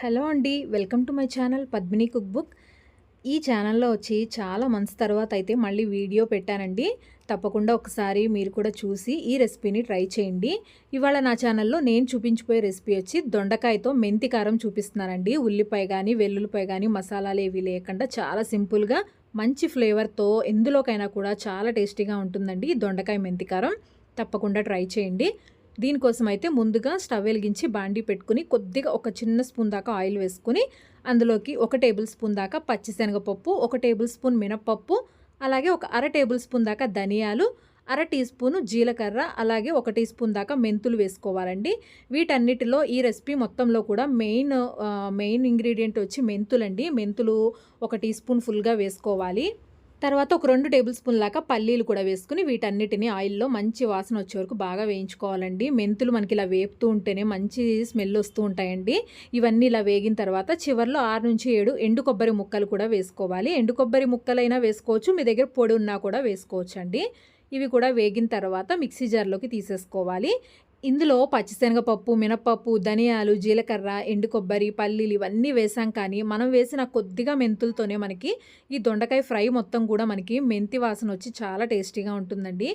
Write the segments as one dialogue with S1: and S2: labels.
S1: Hello అండి welcome to my channel Padmini cook book. ఈ ఛానల్లో వచ్చి చాలా మంత్స్ తర్వాత అయితే మళ్ళీ వీడియో పెట్టానండి. తప్పకుండా ఒకసారి మీరు కూడా చూసి ఈ రెసిపీని ట్రై చేయండి. ఇవాళ నా ఛానల్లో నేను చూపించిపోయే రెసిపీ వచ్చి దొండకాయతో మెంతి కారం చూపిస్తున్నానండి. ఉల్లిపాయ కానీ వెల్లుల్లిపాయ కానీ మసాలాలు ఏవి లేకుండా చాలా సింపుల్గా మంచి ఫ్లేవర్తో ఎందులోకైనా కూడా చాలా టేస్టీగా ఉంటుందండి ఈ దొండకాయ మెంతి కారం. తప్పకుండా ట్రై చేయండి. దీనికోసం అయితే ముందుగా స్టవ్ వెలిగించి బాండీ పెట్టుకుని కొద్దిగా ఒక చిన్న స్పూన్ దాకా ఆయిల్ వేసుకుని అందులోకి ఒక టేబుల్ స్పూన్ దాకా పచ్చిశనగపప్పు ఒక టేబుల్ స్పూన్ మినప్పప్పు అలాగే ఒక అర టేబుల్ స్పూన్ దాకా ధనియాలు అర టీ స్పూను జీలకర్ర అలాగే ఒక టీ స్పూన్ దాకా మెంతులు వేసుకోవాలండి. వీటన్నిటిలో ఈ రెసిపీ మొత్తంలో కూడా మెయిన్ మెయిన్ ఇంగ్రీడియంట్ వచ్చి మెంతులండి. మెంతులు ఒక టీ స్పూన్ ఫుల్గా వేసుకోవాలి. తర్వాత ఒక రెండు టేబుల్ స్పూన్ లాగా పల్లీలు కూడా వేసుకుని వీటన్నిటిని ఆయిల్లో మంచి వాసన వచ్చే వరకు బాగా వేయించుకోవాలండి. మెంతులు మనకి ఇలా వేపుతూ ఉంటేనే మంచి స్మెల్ వస్తూ ఉంటాయండి. ఇవన్నీ ఇలా వేగిన తర్వాత చివరిలో ఆరు నుంచి ఏడు ఎండు కొబ్బరి ముక్కలు కూడా వేసుకోవాలి. ఎండు కొబ్బరి ముక్కలైనా వేసుకోవచ్చు మీ దగ్గర పొడి ఉన్నా కూడా వేసుకోవచ్చు అండి ఇవి కూడా వేగిన తర్వాత మిక్సీ జార్లోకి తీసేసుకోవాలి. ఇందులో పచ్చిశనగపప్పు మినపప్పు ధనియాలు జీలకర్ర ఎండు కొబ్బరి పల్లీలు ఇవన్నీ వేసాం కానీ మనం వేసిన కొద్దిగా మెంతులతోనే మనకి ఈ దొండకాయ ఫ్రై మొత్తం కూడా మనకి మెంతి వాసన వచ్చి చాలా టేస్టీగా ఉంటుందండి.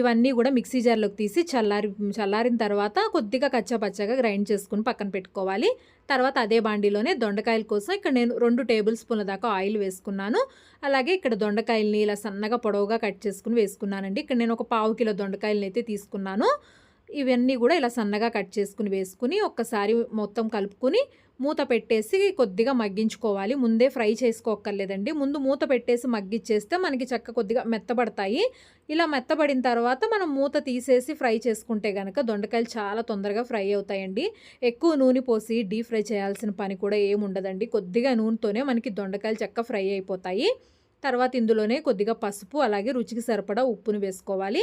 S1: ఇవన్నీ కూడా మిక్సీ జార్లోకి తీసి చల్లారి చల్లారిన తర్వాత కొద్దిగా కచ్చాపచ్చగా గ్రైండ్ చేసుకుని పక్కన పెట్టుకోవాలి. తర్వాత అదే బాండీలోనే దొండకాయల కోసం ఇక్కడ నేను రెండు టేబుల్ స్పూన్ల దాకా ఆయిల్ వేసుకున్నాను. అలాగే ఇక్కడ దొండకాయల్ని ఇలా సన్నగా పొడవుగా కట్ చేసుకుని వేసుకున్నానండి. ఇక్కడ నేను ఒక పావు కిలో దొండకాయలని అయితే తీసుకున్నాను. ఇవన్నీ కూడా ఇలా సన్నగా కట్ చేసుకుని వేసుకుని ఒక్కసారి మొత్తం కలుపుకొని మూత పెట్టేసి కొద్దిగా మగ్గించుకోవాలి. ముందే ఫ్రై చేసుకోక్కర్లేదండి. ముందు మూత పెట్టేసి మగ్గిచ్చేస్తే మనకి చెక్క కొద్దిగా మెత్తబడతాయి. ఇలా మెత్తబడిన తర్వాత మనం మూత తీసేసి ఫ్రై చేసుకుంటే కనుక దొండకాయలు చాలా తొందరగా ఫ్రై అవుతాయండి. ఎక్కువ నూనె పోసి డీప్ ఫ్రై చేయాల్సిన పని కూడా ఏముండదండి. కొద్దిగా నూనెతోనే మనకి దొండకాయలు చెక్క ఫ్రై అయిపోతాయి. తర్వాత ఇందులోనే కొద్దిగా పసుపు అలాగే రుచికి సరిపడా ఉప్పును వేసుకోవాలి.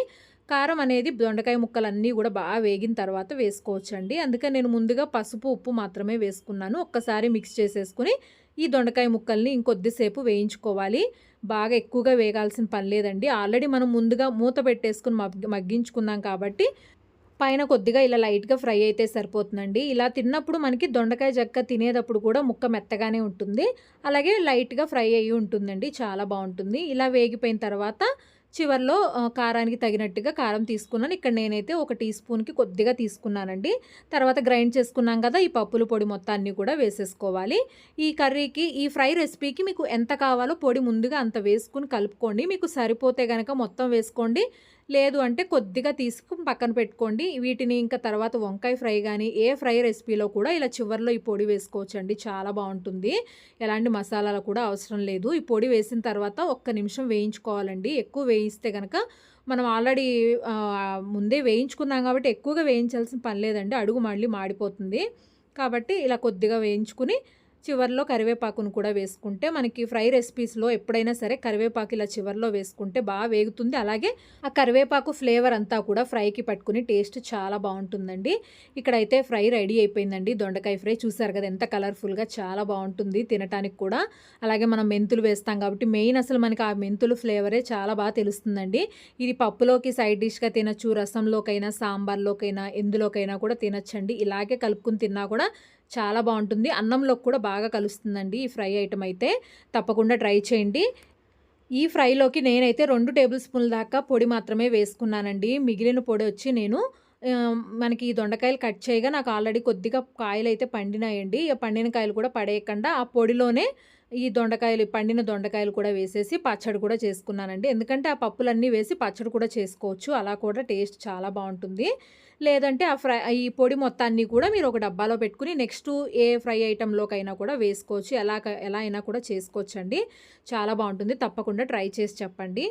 S1: కారం అనేది దొండకాయ ముక్కలన్నీ కూడా బాగా వేగిన తర్వాత వేసుకోవచ్చండి. అందుకే నేను ముందుగా పసుపు ఉప్పు మాత్రమే వేసుకున్నాను. ఒక్కసారి మిక్స్ చేసేసుకుని ఈ దొండకాయ ముక్కల్ని ఇంకొద్దిసేపు వేయించుకోవాలి. బాగా ఎక్కువగా వేగాల్సిన పని లేదండి. ఆల్రెడీ మనం ముందుగా మూత పెట్టేసుకుని మగ్గించుకున్నాం కాబట్టి పైన కొద్దిగా ఇలా లైట్గా ఫ్రై అయితే సరిపోతుందండి. ఇలా తిన్నప్పుడు మనకి దొండకాయ జక్క తినేటప్పుడు కూడా ముక్క మెత్తగానే ఉంటుంది. అలాగే లైట్గా ఫ్రై అయ్యి ఉంటుందండి. చాలా బాగుంటుంది. ఇలా వేగిపోయిన తర్వాత చివరిలో కారానికి తగినట్టుగా కారం తీసుకున్నాను. ఇక్కడ నేనైతే ఒక టీ స్పూన్కి కొద్దిగా తీసుకున్నానండి. తర్వాత గ్రైండ్ చేసుకున్నాం కదా ఈ పప్పుల పొడి మొత్తాన్ని కూడా వేసేసుకోవాలి. ఈ కర్రీకి ఈ ఫ్రై రెసిపీకి మీకు ఎంత కావాలో పొడి ముందుగా అంత వేసుకుని కలుపుకోండి. మీకు సరిపోతే కనుక మొత్తం వేసుకోండి. లేదు అంటే కొద్దిగా తీసుకుని పక్కన పెట్టుకోండి. వీటిని ఇంకా తర్వాత వంకాయ ఫ్రై కానీ ఏ ఫ్రై రెసిపీలో కూడా ఇలా చివరిలో ఈ పొడి వేసుకోవచ్చు అండి చాలా బాగుంటుంది. ఎలాంటి మసాలాలు కూడా అవసరం లేదు. ఈ పొడి వేసిన తర్వాత ఒక్క నిమిషం వేయించుకోవాలండి. ఎక్కువ వేయిస్తే కనుక మనం ఆల్రెడీ ముందే వేయించుకున్నాం కాబట్టి ఎక్కువగా వేయించాల్సిన పని లేదండి. అడుగు మళ్ళీ మాడిపోతుంది. కాబట్టి ఇలా కొద్దిగా వేయించుకుని చివరిలో కరివేపాకును కూడా వేసుకుంటే మనకి ఫ్రై రెసిపీస్లో ఎప్పుడైనా సరే కరివేపాకు ఇలా చివరిలో వేసుకుంటే బాగా వేగుతుంది. అలాగే ఆ కరివేపాకు ఫ్లేవర్ అంతా కూడా ఫ్రైకి పట్టుకుని టేస్ట్ చాలా బాగుంటుందండి. ఇక్కడైతే ఫ్రై రెడీ అయిపోయిందండి. దొండకాయ ఫ్రై చూసారు కదా ఎంత కలర్ఫుల్గా చాలా బాగుంటుంది తినటానికి కూడా. అలాగే మనం మెంతులు వేస్తాం కాబట్టి మెయిన్ అసలు మనకి ఆ మెంతులు ఫ్లేవరే చాలా బాగా తెలుస్తుందండి. ఇది పప్పులోకి సైడ్ డిష్గా తినచ్చు రసంలోకైనా సాంబార్లోకైనా ఎందులోకైనా కూడా తినచ్చండి. ఇలాగే కలుపుకుని తిన్నా కూడా చాలా బాగుంటుంది. అన్నంలో కూడా బాగా కలుస్తుందండి ఈ ఫ్రై ఐటమ్ అయితే. తప్పకుండా ట్రై చేయండి. ఈ ఫ్రైలోకి నేనైతే రెండు టేబుల్ స్పూన్ల దాకా పొడి మాత్రమే వేసుకున్నానండి. మిగిలిన పొడి వచ్చి నేను మనకి ఈ దొండకాయలు కట్ చేయగా నాకు ఆల్రెడీ కొద్దిగా కాయలు అయితే పండినాయండి పండిన కాయలు కూడా పడేయకుండా ఆ పొడిలోనే ఈ దొండకాయలు పండిన దొండకాయలు కూడా వేసేసి పచ్చడి కూడా చేసుకున్నానండి. ఎందుకంటే ఆ పప్పులన్నీ వేసి పచ్చడి కూడా చేసుకోవచ్చు. అలా కూడా టేస్ట్ చాలా బాగుంటుంది. లేదంటే ఆ ఫ్రై ఈ పొడి మొత్తాన్ని కూడా మీరు ఒక డబ్బాలో పెట్టుకుని నెక్స్ట్ ఏ ఫ్రై ఐటెంలోకైనా కూడా వేసుకోవచ్చు. ఎలా ఎలా అయినా కూడా చేసుకోవచ్చండి. చాలా బాగుంటుంది. తప్పకుండా ట్రై చేసి చెప్పండి.